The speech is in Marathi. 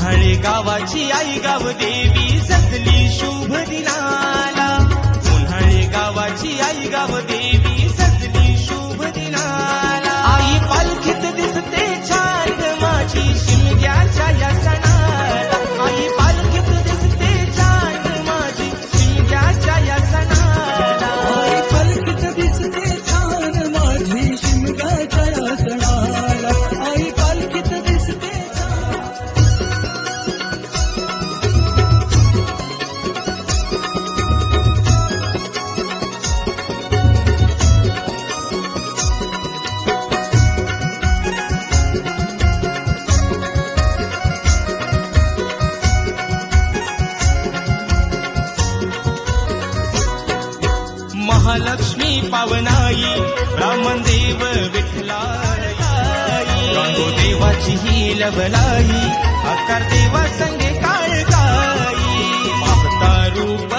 हळे गावाची आई गाव देवी सजली शुभ दिनाला. उन्हाळे गावाची आई गाव देवी सजली शुभ दिनाला. आई पालखीत दिसते छान माझी शिमग्याच्या या महालक्ष्मी पावनाई ब्राह्मणदेव विठ्ठलाई गंगो देवाची ही लवलाई आकार देवा संगे काळकाई पाहता रूप